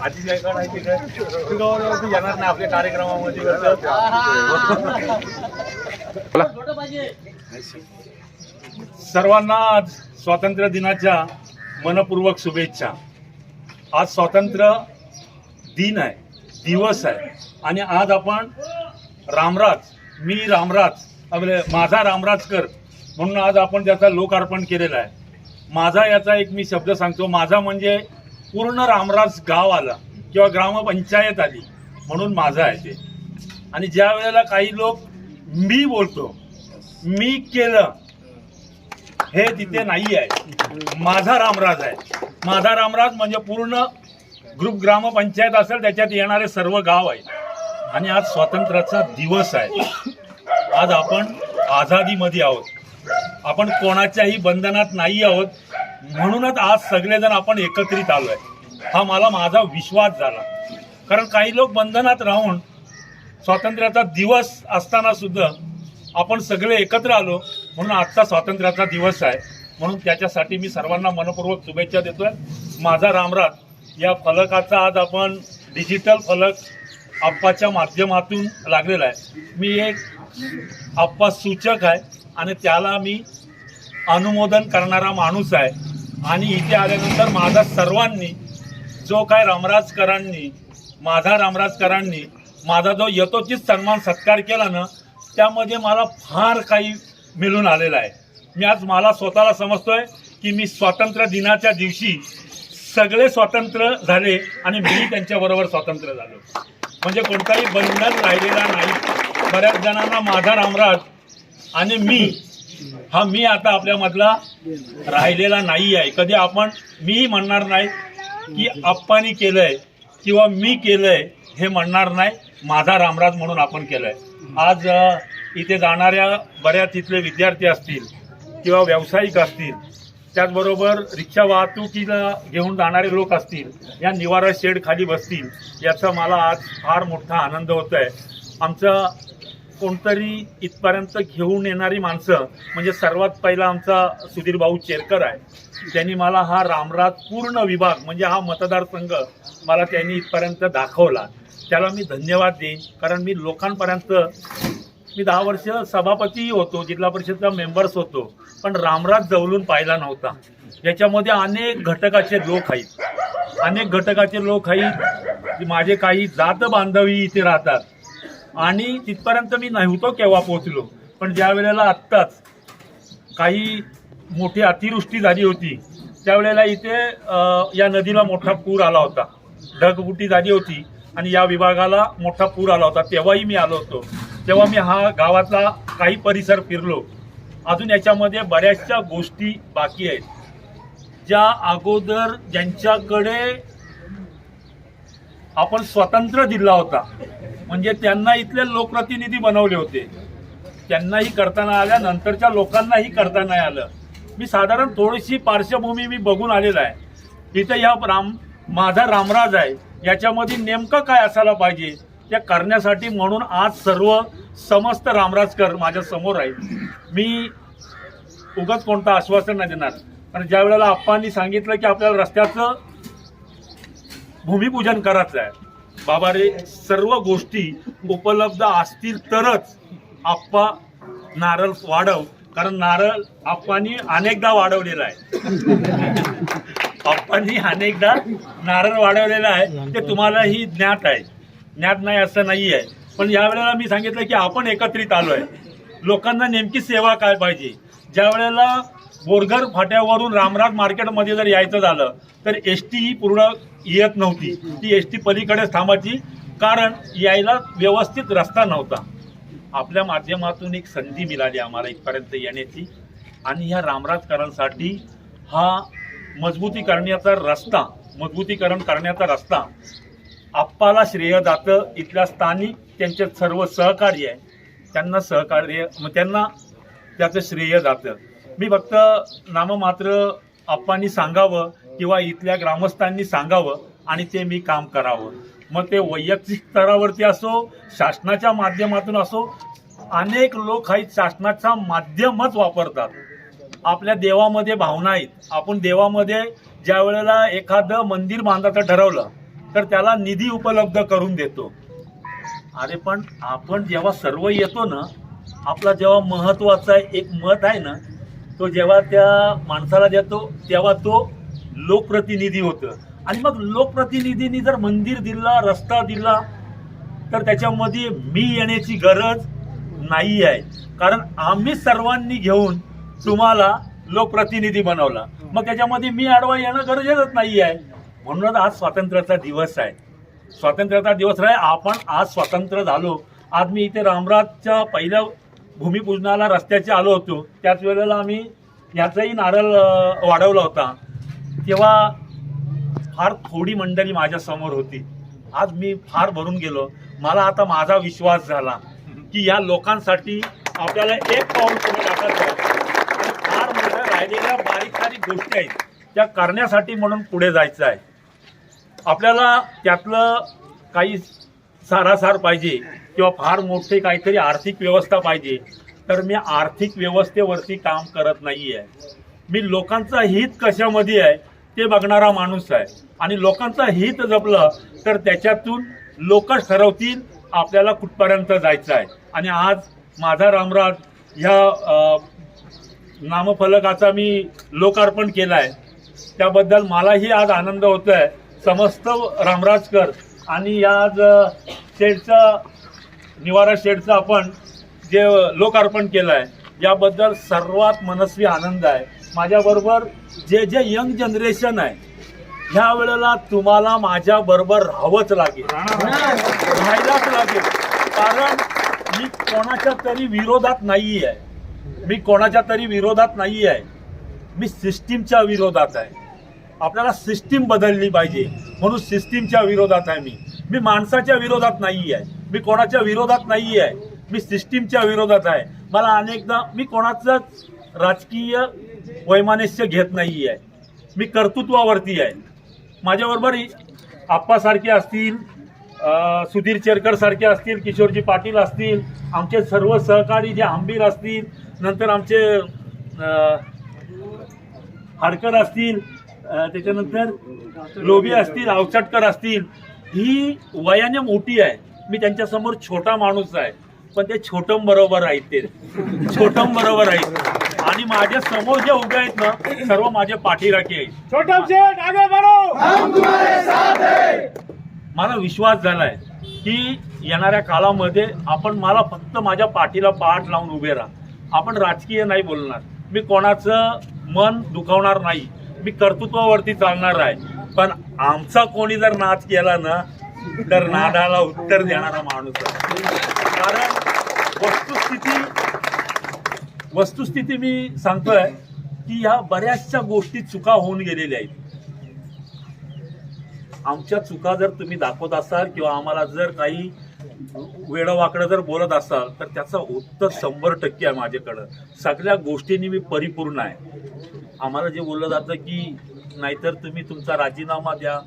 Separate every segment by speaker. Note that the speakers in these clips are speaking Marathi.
Speaker 1: काय काय गावावरती येणार नाही आपल्या कार्यक्रमामध्ये सर्वांना आज स्वातंत्र्य दिनाच्या मनपूर्वक शुभेच्छा. आज स्वातंत्र्य दिन आहे दिवस आहे. आणि आज आपण रामराज मी रामराज आपले माझा रामराजकर म्हणून आज आपण त्याचा लोकार्पण केलेला आहे. माझा याचा एक मी शब्द सांगतो. माझा म्हणजे पूर्ण रामराज गाव आला किंवा ग्रामपंचायत आली म्हणून माझा आहे ते. आणि ज्या वेळेला काही लोक मी बोलतो मी केलं हे तिथे नाही आहे. माझा रामराज आहे. माझा रामराज म्हणजे पूर्ण ग्रुप ग्रामपंचायत असेल त्याच्यात येणारे सर्व गाव आहे. आणि आज स्वातंत्र्याचा दिवस आहे. आज आपण आझादीमध्ये आहोत. आपण कोणाच्याही बंधनात नाही आहोत. म्हणूनच आज सगळेजण आपण एकत्रित आलो आहे हा मला माझा विश्वास झाला. कारण काही लोक बंधनात राहून स्वातंत्र्याचा दिवस असताना सुद्धा आपण सगळे एकत्र आलो म्हणून आजचा स्वातंत्र्याचा दिवस आहे. म्हणून त्याच्यासाठी मी सर्वांना मनपूर्वक शुभेच्छा देतोय. माझा रामराज या फलकाचा आज आपण डिजिटल फलक आप्पाच्या माध्यमातून लागलेला आहे. मी एक आप्पा सूचक आहे आणि त्याला मी अनुमोदन करणारा माणूस आहे. आणि इथे आल्यानंतर माझा सर्वांनी जो काय रामराजकरांनी माझा रामराजकरांनी माझा जो यथोचित सन्मान सत्कार केला ना त्यामध्ये मला फार काही मिळून आलेलं आहे. मी आज मला स्वतःला समजतोय की मी स्वातंत्र्य दिनाच्या दिवशी सगळे स्वातंत्र्य झाले आणि मी त्यांच्याबरोबर स्वातंत्र्य झालो. म्हणजे कोणताही बंधन राहिलेला नाही. बऱ्याच जणांना माझा रामराज आणि मी हा मी आता आपल्यामधला राहिलेला नाही आहे कधी आपण मीही म्हणणार नाही की आप्पानी केलंय किंवा मी केलंय हे म्हणणार नाही. माझा रामराज म्हणून आपण केलंय. आज इथे जाणाऱ्या बऱ्याच इथले विद्यार्थी असतील किंवा व्यावसायिक असतील त्याचबरोबर रिक्षा वाहतुकीला घेऊन जाणारे लोक असतील या निवारा शेड खाली बसतील याचा मला आज फार मोठा आनंद होत आहे आमचं कोणतरी इथपर्यंत घेऊन येणारी माणसं म्हणजे सर्वात पहिला आमचा सुधीर भाऊ चेरकर आहे. त्यांनी मला हा रामराज पूर्ण विभाग म्हणजे हा मतदारसंघ मला त्यांनी इथपर्यंत दाखवला. त्याला मी धन्यवाद देईन कारण मी लोकांपर्यंत मी दहा वर्ष सभापतीही होतो जिल्हा परिषदचा मेंबर्स होतो पण रामराज जवळून पाहिला नव्हता. याच्यामध्ये अनेक घटकाचे लोक आहेत. अनेक घटकाचे लोक आहेत माझे काही जात बांधवी इथे राहतात. आणि तिथपर्यंत मी नव्हतो केव्हा पोहोचलो. पण ज्या वेळेला आत्ताच काही मोठी अतिवृष्टी झाली होती त्यावेळेला इथे या नदीला मोठा पूर आला होता. ढगबुटी झाली होती आणि या विभागाला मोठा पूर आला होता. तेव्हाही मी आलो होतो. तेव्हा मी हा गावातला काही परिसर फिरलो. अजून याच्यामध्ये बऱ्याचशा गोष्टी बाकी आहेत. ज्या अगोदर ज्यांच्याकडे आपण स्वतंत्र दिला होता. म्हणजे त्यांना इथले लोकप्रतिनिधी बनवले होते. त्यांनाही करता नाही आल्या नंतरच्या लोकांनाही करता नाही आलं. मी साधारण थोडीशी पार्श्वभूमी मी बघून आलेला आहे. इथं या राम माझा रामराज आहे. याच्यामध्ये नेमकं काय असायला पाहिजे? त्या करण्यासाठी म्हणून आज सर्व समस्त रामराजकर माझ्यासमोर आहे मी उगाच कोणतं आश्वासन नाही देणार. कारण ज्या वेळेला आप्पांनी सांगितलं की आपल्याला रस्त्याचं भूमिपूजन करायचं आहे. बाबा रे सर्व गोष्टी उपलब्ध असतील तरच आप्पा नारळ वाढव. कारण नारळ आप्पांनी अनेकदा वाढवलेला आहे. आप्पांनी अनेकदा नारळ वाढवलेला आहे. ते तुम्हालाही ज्ञात आहे. ज्ञात नाही असं नाही आहे पण यावेळेला मी सांगितलं की आपण एकत्रित आलोय. लोकांना नेमकी सेवा काय पाहिजे? ज्या वेळेला बोरघर फाट्यावरून रामराग मार्केटमध्ये जर यायचं झालं तर एस टी ही पूर्ण येत नव्हती. ती एस टी पलीकडेच थांबायची कारण यायला व्यवस्थित रस्ता नव्हता. आपल्या माध्यमातून एक संधी मिळाली आम्हाला इथपर्यंत येण्याची. आणि ह्या रामराजकरांसाठी हा मजबूती करण्याचा रस्ता मजबूतीकरण करण्याचा रस्ता आप्पाला श्रेय जातं. इथल्या स्थानिक त्यांचे सर्व सहकार्य आहे. त्यांना सहकार्य मग त्यांना त्याचं श्रेय जातं. मी फक्त नाममात्र आप्पांनी सांगावं किंवा इथल्या ग्रामस्थांनी सांगावं आणि ते मी काम करावं. मग ते वैयक्तिक स्तरावरती असो शासनाच्या माध्यमातून असो अनेक लोक आहेत शासनाचा माध्यमच वापरतात. आपल्या देवामध्ये भावना आहेत. आपण देवामध्ये ज्या वेळेला एखादं मंदिर बांधायचं ठरवलं तर त्याला निधी उपलब्ध करून देतो. अरे पण आपण जेव्हा सर्व येतो ना आपला जेव्हा महत्त्वाचा एक मत आहे ना तो जेव्हा त्या माणसाला देतो तेव्हा तो लोकप्रतिनिधी होतं. आणि मग लोकप्रतिनिधींनी जर मंदिर दिला रस्ता दिला तर त्याच्यामध्ये मी येण्याची गरज नाही आहे. कारण आम्ही सर्वांनी घेऊन तुम्हाला लोकप्रतिनिधी बनवला. मग त्याच्यामध्ये मी आडवा येणं गरजेचंच नाही आहे. म्हणूनच आज स्वातंत्र्याचा दिवस आहे. स्वातंत्र्याचा दिवस आहे आपण आज स्वातंत्र्य झालो. आज मी इथे रामराजच्या पहिल्या भूमिपूजनाला रस्त्याचे आलो होतो. त्याच वेळेला आम्ही याचाही नारळ वाढवला होता. तेव्हा फार थोडी मंडळी माझ्यासमोर होती. आज मी फार भरून गेलो. मला आता माझा विश्वास झाला की या लोकांसाठी आपल्याला एक पाऊल पुढे टाकायचं फार मोठ्या राहिलेल्या बारीक सारीक गोष्टी आहेत. त्या करण्यासाठी म्हणून पुढे जायचं आहे. आपल्याला त्यातलं काही सारासार पाहिजे. किंवा फार मोठे काहीतरी आर्थिक व्यवस्था पाहिजे. तर मी आर्थिक व्यवस्थेवरती काम करत नाही आहे मी लोकांचं हित कशामध्ये आहे ते बघणारा माणूस आहे. आणि लोकांचं हित जपलं तर त्याच्यातून लोकच ठरवतील आपल्याला कुठपर्यंत जायचं आहे. आणि आज माझा रामराज ह्या नामफलकाचा मी लोकार्पण केला आहे त्याबद्दल मलाही आज आनंद होतो आहे समस्त रामराजकर आणि आज अ, शेडचं निवारा शेडचं आपण जे लोकार्पण केलं आहे याबद्दल सर्वात मनस्वी आनंद आहे. माझ्याबरोबर जे जे यंग जनरेशन आहे ह्या वेळेला तुम्हाला माझ्याबरोबर राहावंच लागेल. राहायलाच लागेल. कारण मी कोणाच्या तरी विरोधात नाही आहे मी कोणाच्या तरी विरोधात नाही आहे मी सिस्टीमच्या विरोधात आहे. आपल्याला सिस्टीम बदलली पाहिजे. म्हणून सिस्टीमच्या विरोधात आहे मी. मी माणसाच्या विरोधात नाही आहे मी कोणाच्या विरोधात नाही आहे मी सिस्टीमच्या विरोधात आहे. मला अनेकदा मी कोणाचंच राजकीय वैमानस्य घेत नाही आहे मी कर्तृत्वावरती आहे. माझ्याबरोबर आप्पासारखे असतील सुधीर चेरकर सारखे असतील किशोरजी पाटील असतील आमचे सर्व सहकारी जे आंबीर असतील नंतर आमचे हाडकर असतील त्याच्यानंतर लोभी असतील अवचटकर असतील ही वयाने मोठी आहे. मी त्यांच्यासमोर छोटा माणूस आहे पण ते छोटम बरोबर आहेत ते. छोटम बरोबर आहेत आणि माझ्यासमोर जे उभे आहेत ना सर्व माझे पाठीराखे आहेत.
Speaker 2: छोटम शेठ आगे बढ़ो.
Speaker 1: मला विश्वास झालाय की येणाऱ्या काळामध्ये आपण मला फक्त माझ्या पाठीला पाठ लावून उभे राहा. आपण राजकीय नाही बोलणार. मी कोणाचं मन दुखावणार नाही. मी कर्तृत्वावरती चालणार आहे. पण आमचा कोणी जर नाच केला ना तर नादाला उत्तर देणारा माणूस आहे. कारण वस्तुस्थिती वस्तुस्थिती मी सांगतोय की ह्या बऱ्याचशा गोष्टी चुका होऊन गेलेल्या आहेत. आमच्या चुका जर तुम्ही दाखवत असाल किंवा आम्हाला जर काही वेडवाकडं जर बोलत असाल तर त्याचं उत्तर शंभर टक्के आहे माझ्याकडं. सगळ्या गोष्टींनी मी परिपूर्ण आहे. आम्हाला जे बोललं जातं की नाहीतर तुम्ही तुमचा राजीनामा द्या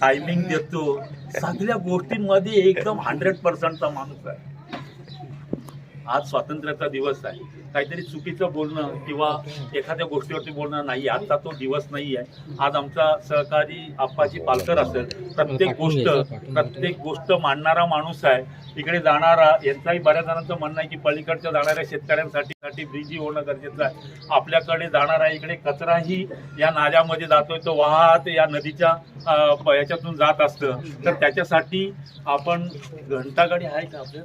Speaker 1: टायमिंग देतो. सगळ्या गोष्टींमध्ये एकदम हंड्रेड पर्सेंटचा माणूस आहे. आज स्वातंत्र्याचा दिवस आहे. काहीतरी चुकीचं बोलणं किंवा एखाद्या गोष्टीवरती बोलणं नाही आजचा तो दिवस नाही आहे. आज आमचा सहकारी आप्पाची पालकर असेल प्रत्येक गोष्ट प्रत्येक गोष्ट मांडणारा माणूस आहे. इकडे जाणारा यांचाही बऱ्याच जणांचं म्हणणं आहे की पलीकडच्या जाणाऱ्या शेतकऱ्यांसाठी साठी ब्रिजी होणं गरजेचं आहे. आपल्याकडे जाणारा इकडे कचराही या नाल्यामध्ये जातोय तो वाहत या नदीच्या याच्यातून जात असतं. तर त्याच्यासाठी आपण घंटागाडी आहे का आपल्या?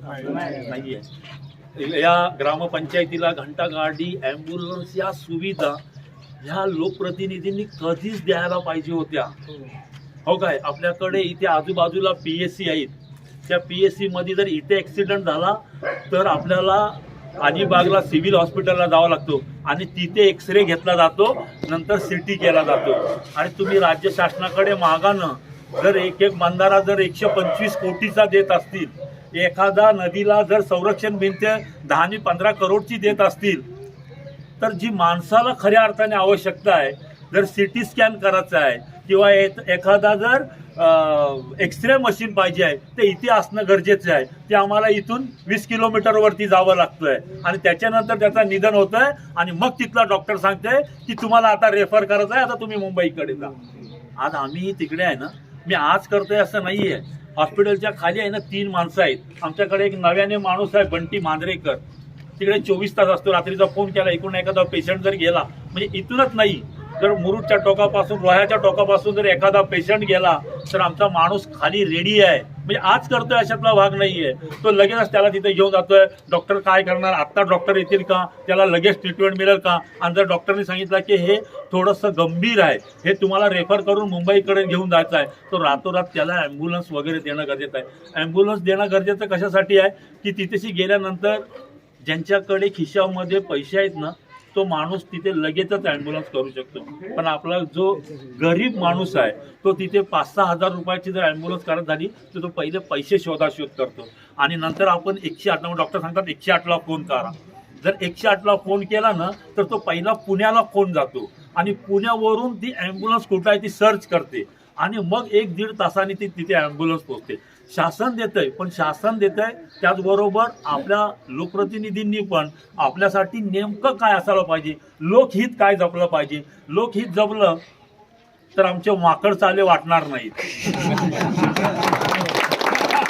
Speaker 1: नाही. आहे या ग्रामपंचायतीला घंटागाडी ॲम्ब्युलन्स या सुविधा ह्या लोकप्रतिनिधींनी कधीच द्यायला पाहिजे होत्या. हो. काय? आपल्याकडे इथे आजूबाजूला पी एस सी आहेत. त्या पी एसमध्ये जर इथे ॲक्सिडेंट झाला तर आपल्याला अलिबागला सिव्हिल हॉस्पिटलला जावं लागतो. आणि तिथे एक्सरे घेतला जातो नंतर सिटी केला जातो. आणि तुम्ही राज्य शासनाकडे मागानं जर एक एक बंधारा जर एकशे पंचवीस कोटीचा देत असतील एखादा नदीला जर संरक्षण भिंत दहा आणि पंधरा करोडची देत असतील तर जी माणसाला खऱ्या अर्थाने आवश्यकता आहे जर सी टी स्कॅन करायचं आहे किंवा एखादा जर एक्सरे मशीन पाहिजे आहे ते इथे असणं गरजेचं आहे. ते आम्हाला इथून वीस किलोमीटरवरती जावं लागतंय. आणि त्याच्यानंतर त्याचं निधन होतंय आणि मग तिथला डॉक्टर सांगतोय की तुम्हाला आता रेफर करायचं आहे आता तुम्ही मुंबईकडे जा. आज आम्ही तिकडे आहे ना मी आज करतोय असं नाहीये. हॉस्पिटलच्या खाली आहे ना तीन माणसं आहेत. आमच्याकडे एक नव्याने माणूस आहे बंटी मांजरेकर. तिकडे चोवीस तास असतो. रात्रीचा फोन केला इकडून एखादा पेशंट जर गेला म्हणजे इथूनच नाही. जर मुरुडच्या टोकापासून रोह्याच्या टोकापासून जर एखादा पेशंट गेला तर आमचा माणूस खाली रेडी आहे. म्हणजे आज करतोय अशातला भाग नाहीये. तो लगेचच त्याला तिथे घेऊन जातोय. डॉक्टर काय करणार? आत्ता डॉक्टर येतील का? त्याला लगेच ट्रीटमेंट मिळेल का? आणि जर डॉक्टरने सांगितलं की हे थोडंसं गंभीर आहे हे तुम्हाला रेफर करून मुंबईकडे घेऊन जायचं आहे तो रातोरात त्याला ॲम्ब्युलन्स वगैरे देणं गरजेचं आहे. ॲम्ब्युलन्स देणं गरजेचं कशासाठी आहे? की तिथेशी गेल्यानंतर ज्यांच्याकडे खिशामध्ये पैसे आहेत ना तो माणूस तिथे लगेचच ॲम्ब्युलन्स करू शकतो. पण आपला जो गरीब माणूस आहे तो तिथे पाच सहा हजार रुपयाची जर ॲम्ब्युलन्स करत झाली तर तो पहिले पैसे शोधाशोध करतो. आणि नंतर आपण एकशे आठ डॉक्टर सांगतात एकशे आठला फोन करा. जर एकशे आठला फोन केला ना तर तो पहिला पुण्याला फोन जातो. आणि पुण्यावरून ती ॲम्ब्युलन्स कुठं आहे ती सर्च करते. आणि मग एक दीड तासाने ती तिथे ॲम्ब्युलन्स पोहोचते. शासन देतंय पण शासन देतंय त्याचबरोबर आपल्या लोकप्रतिनिधींनी पण आपल्यासाठी नेमकं काय असायला पाहिजे लोकहित काय जपलं पाहिजे? लोकहित जपलं तर आमचे माकड चाले वाटणार नाहीत.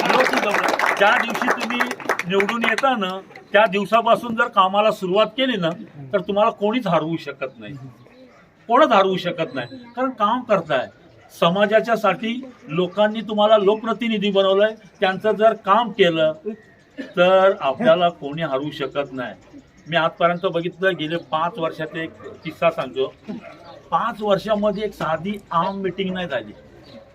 Speaker 1: लोकहित जपलं. ज्या दिवशी तुम्ही निवडून येता ना त्या दिवसापासून जर कामाला सुरुवात केली ना तर तुम्हाला कोणीच हरवू शकत नाही. कोणच हरवू शकत नाही. कारण काम करताय. समाजाच्या साठी लोकांनी तुम्हाला लोकप्रतिनिधी बनवलंय. त्यांचं जर काम केलं तर आपल्याला कोणी हरवू शकत नाही. मी आजपर्यंत बघितलं गेले पाच वर्षात एक किस्सा सांगतो. पाच वर्षामध्ये एक साधी आम मिटिंग नाही झाली.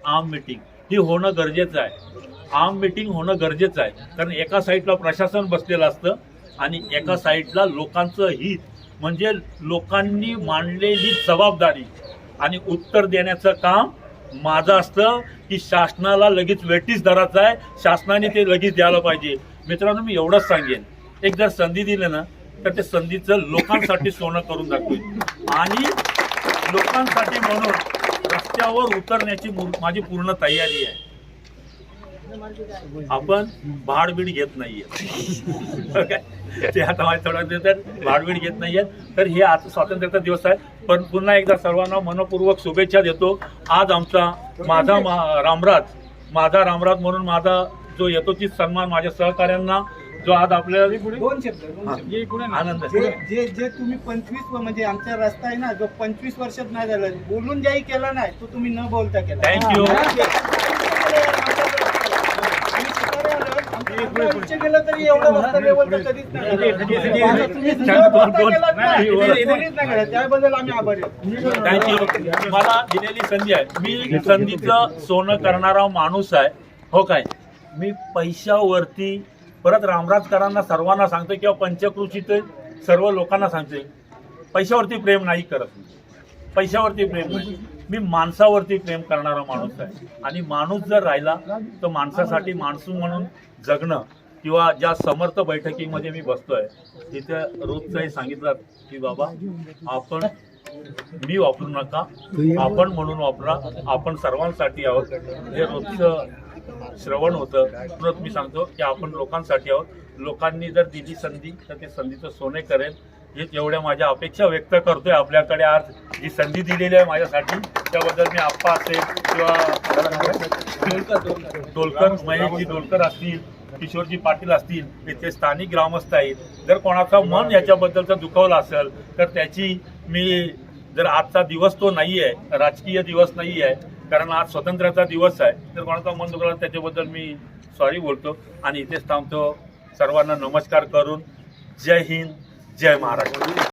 Speaker 1: आम मिटिंग. ही होणं गरजेचं आहे. आम मिटिंग होणं गरजेचं आहे. कारण एका साईडला प्रशासन बसलेलं असतं आणि एका साईडला लोकांचं हित. म्हणजे लोकांनी मांडलेली जबाबदारी आणि उत्तर देण्याचं काम माझं असतं की शासनाला लगेच वेटीस धरायचं आहे. शासनाने ते लगेच द्यायला पाहिजे. मित्रांनो मी एवढंच सांगेन. एक जर संधी दिली ना तर ते संधीचं लोकांसाठी सोनं करून दाखवेल. आणि लोकांसाठी म्हणून रस्त्यावर उतरण्याची माझी पूर्ण तयारी आहे. आपण भाडबीड घेत नाहीये? ते आता माझ्या थोड्या दिवसात भाडबीड घेत नाहीये. तर हे आज स्वातंत्र्याचा दिवस आहे. पण पुन्हा एकदा सर्वांना मनपूर्वक शुभेच्छा देतो. आज आमचा माझा मा- रामराज माझा रामराज म्हणून माझा जो यथोचित सन्मान माझ्या सहकाऱ्यांना जो आज आपल्या
Speaker 3: दोन शब्द
Speaker 1: आनंद.
Speaker 3: जे. जे तुम्ही पंचवीस म्हणजे आमचा रस्ता आहे ना जो पंचवीस वर्षात नाही झाला बोलून ज्याही केला नाही तो तुम्ही न बोलता केला.
Speaker 1: Thank मला दिलेली संधी आहे. मी संधीचं सोनं करणारा माणूस आहे. हो काय? मी पैशावरती परत रामराजकरांना सर्वांना सांगतो किंवा पंचकृषीचे सर्व लोकांना सांगते पैशावरती प्रेम नाही करत मी. पैशावरती प्रेम नाही. मी माणसावरती प्रेम करणारा माणूस आहे. आणि माणूस जर राहिला तर माणसासाठी माणसू म्हणून जगणं किंवा ज्या समर्थ बैठकीमध्ये मी बसतोय तिथे रोजचंही सांगितलं की बाबा आपण मी वापरू नका आपण म्हणून वापरा आपण सर्वांसाठी आहोत. हे रोजचं श्रवण होतं. परत मी सांगतो की आपण लोकांसाठी आहोत. लोकांनी जर दिली संधी तर ते संधीचं सोने करेल. एवढ्या माझ्या अपेक्षा व्यक्त करतोय आपल्याकडे आज जी संधी दिलेली आहे माझ्यासाठी त्याबद्दल मी आप्पा असेल किंवा डोलकर महेशजी डोलकर असतील किशोरजी पाटील असतील इथे स्थानिक ग्रामस्थ आहेत. जर कोणाचं मन याच्याबद्दलचं दुखवलं असेल तर त्याची मी जर आजचा दिवस तो नाही आहे राजकीय दिवस नाही आहे कारण आज स्वातंत्र्याचा दिवस आहे तर कोणाचा मन दुखवलं त्याच्याबद्दल मी सॉरी बोलतो. आणि इथेच थांबतो. सर्वांना नमस्कार करून जय हिंद. जय महाराष्ट्र